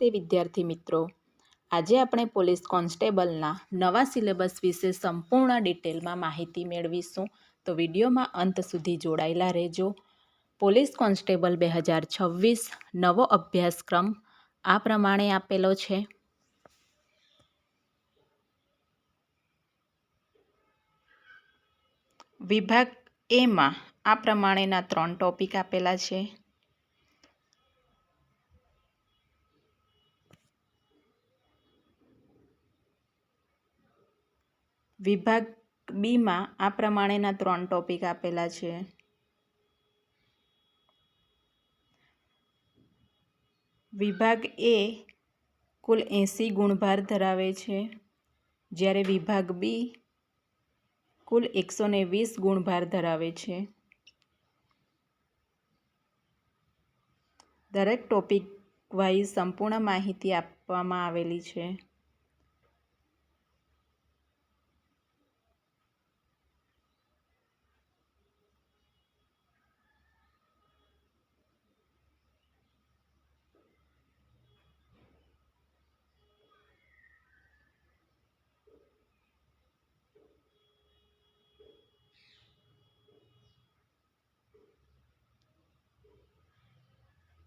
તે વિદ્યાર્થી મિત્રો, આજે આપણે પોલીસ કોન્સ્ટેબલના નવા સિલેબસ વિશે સંપૂર્ણ ડિટેલમાં માહિતી મેળવીશું. તો વિડીયોમાં અંત સુધી જોડાયેલા રહેજો. પોલીસ કોન્સ્ટેબલ બે હજાર છવ્વીસ નવો અભ્યાસક્રમ આ પ્રમાણે આપેલો છે. વિભાગ એમાં આ પ્રમાણેના ત્રણ ટોપિક આપેલા છે. વિભાગ બીમાં આ પ્રમાણેના ત્રણ ટોપિક આપેલા છે. વિભાગ એ કુલ એંસી ગુણભાર ધરાવે છે. જ્યારે વિભાગ બી કુલ એકસો ને વીસ ગુણભાર ધરાવે છે. દરેક ટોપિક વાઇઝ સંપૂર્ણ માહિતી આપવામાં આવેલી છે.